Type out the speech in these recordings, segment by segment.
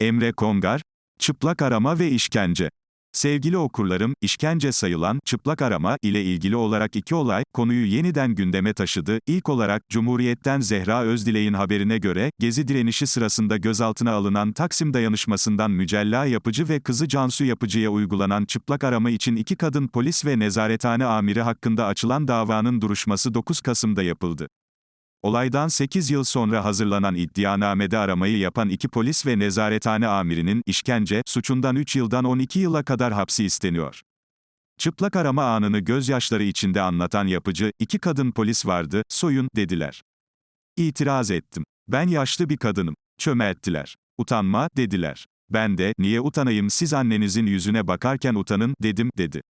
Emre Kongar, çıplak arama ve işkence. Sevgili okurlarım, işkence sayılan çıplak arama ile ilgili olarak iki olay konuyu yeniden gündeme taşıdı. İlk olarak Cumhuriyet'ten Zehra Özdilek'in haberine göre Gezi direnişi sırasında gözaltına alınan Taksim dayanışmasından Mücella Yapıcı ve kızı Cansu Yapıcı'ya uygulanan çıplak arama için iki kadın polis ve nezarethane amiri hakkında açılan davanın duruşması 9 Kasım'da yapıldı. Olaydan 8 yıl sonra hazırlanan iddianamede aramayı yapan iki polis ve nezarethane amirinin işkence suçundan 3 yıldan 12 yıla kadar hapsi isteniyor. Çıplak arama anını gözyaşları içinde anlatan yapıcı, iki kadın polis vardı, soyun, dediler. İtiraz ettim. Ben yaşlı bir kadınım. Çömelttiler. Utanma, dediler. Ben de, niye utanayım siz annenizin yüzüne bakarken utanın, dedim, dedi.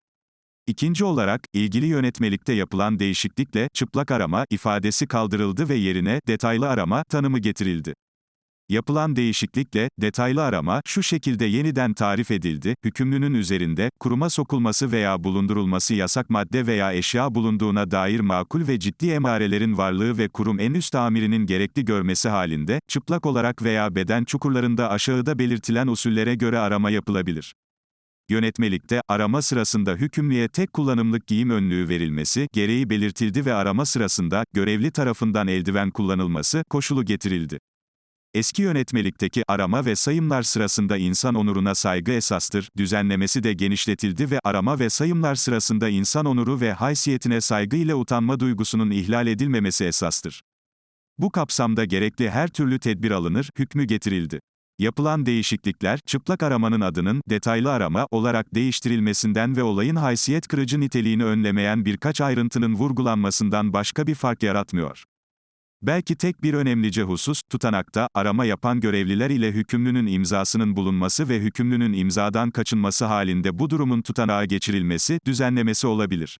İkinci olarak, ilgili yönetmelikte yapılan değişiklikle, çıplak arama, ifadesi kaldırıldı ve yerine, detaylı arama, tanımı getirildi. Yapılan değişiklikle, detaylı arama, şu şekilde yeniden tarif edildi, hükümlünün üzerinde, kuruma sokulması veya bulundurulması yasak madde veya eşya bulunduğuna dair makul ve ciddi emarelerin varlığı ve kurum en üst amirinin gerekli görmesi halinde, çıplak olarak veya beden çukurlarında aşağıda belirtilen usullere göre arama yapılabilir. Yönetmelikte, arama sırasında hükümlüye tek kullanımlık giyim önlüğü verilmesi, gereği belirtildi ve arama sırasında, görevli tarafından eldiven kullanılması, koşulu getirildi. Eski yönetmelikteki arama ve sayımlar sırasında insan onuruna saygı esastır, düzenlemesi de genişletildi ve arama ve sayımlar sırasında insan onuru ve haysiyetine saygı ile utanma duygusunun ihlal edilmemesi esastır. Bu kapsamda gerekli her türlü tedbir alınır, hükmü getirildi. Yapılan değişiklikler, çıplak aramanın adının, detaylı arama, olarak değiştirilmesinden ve olayın haysiyet kırıcı niteliğini önlemeyen birkaç ayrıntının vurgulanmasından başka bir fark yaratmıyor. Belki tek bir önemlice husus, tutanakta, arama yapan görevliler ile hükümlünün imzasının bulunması ve hükümlünün imzadan kaçınması halinde bu durumun tutanağa geçirilmesi, düzenlemesi olabilir.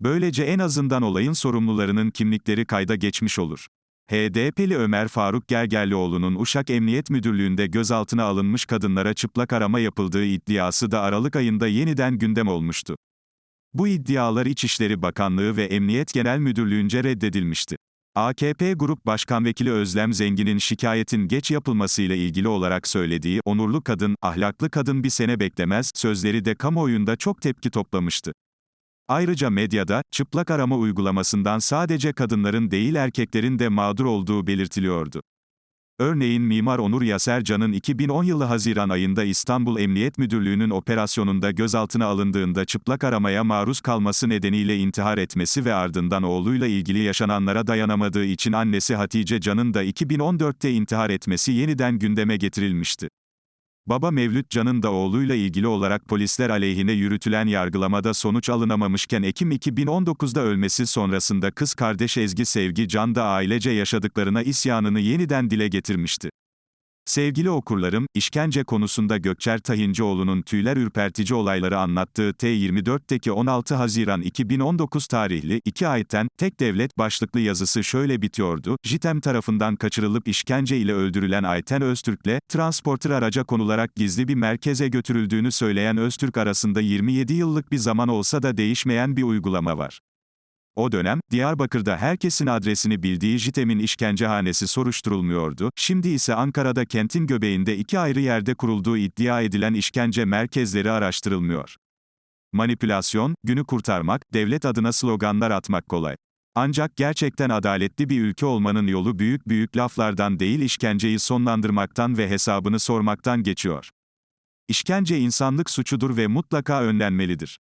Böylece en azından olayın sorumlularının kimlikleri kayda geçmiş olur. HDP'li Ömer Faruk Gergerlioğlu'nun Uşak Emniyet Müdürlüğü'nde gözaltına alınmış kadınlara çıplak arama yapıldığı iddiası da Aralık ayında yeniden gündem olmuştu. Bu iddialar İçişleri Bakanlığı ve Emniyet Genel Müdürlüğü'nce reddedilmişti. AKP Grup Başkan Vekili Özlem Zengin'in şikayetin geç yapılmasıyla ilgili olarak söylediği onurlu kadın, ahlaklı kadın bir sene beklemez sözleri de kamuoyunda çok tepki toplamıştı. Ayrıca medyada, çıplak arama uygulamasından sadece kadınların değil erkeklerin de mağdur olduğu belirtiliyordu. Örneğin Mimar Onur Yasercan'ın 2010 yılı Haziran ayında İstanbul Emniyet Müdürlüğü'nün operasyonunda gözaltına alındığında çıplak aramaya maruz kalması nedeniyle intihar etmesi ve ardından oğluyla ilgili yaşananlara dayanamadığı için annesi Hatice Can'ın da 2014'te intihar etmesi yeniden gündeme getirilmişti. Baba Mevlüt Can'ın da oğluyla ilgili olarak polisler aleyhine yürütülen yargılamada sonuç alınamamışken Ekim 2019'da ölmesi sonrasında kız kardeş Ezgi Sevgi Can da ailece yaşadıklarına isyanını yeniden dile getirmişti. Sevgili okurlarım, işkence konusunda Gökçer Tahincioğlu'nun tüyler ürpertici olayları anlattığı T24'teki 16 Haziran 2019 tarihli iki ayeten tek devlet başlıklı yazısı şöyle bitiyordu. JITEM tarafından kaçırılıp işkence ile öldürülen Ayten Öztürk'le transporter araca konularak gizli bir merkeze götürüldüğünü söyleyen Öztürk arasında 27 yıllık bir zaman olsa da değişmeyen bir uygulama var. O dönem, Diyarbakır'da herkesin adresini bildiği JITEM'in işkencehanesi soruşturulmuyordu, şimdi ise Ankara'da kentin göbeğinde iki ayrı yerde kurulduğu iddia edilen işkence merkezleri araştırılmıyor. Manipülasyon, günü kurtarmak, devlet adına sloganlar atmak kolay. Ancak gerçekten adaletli bir ülke olmanın yolu büyük büyük laflardan değil işkenceyi sonlandırmaktan ve hesabını sormaktan geçiyor. İşkence insanlık suçudur ve mutlaka önlenmelidir.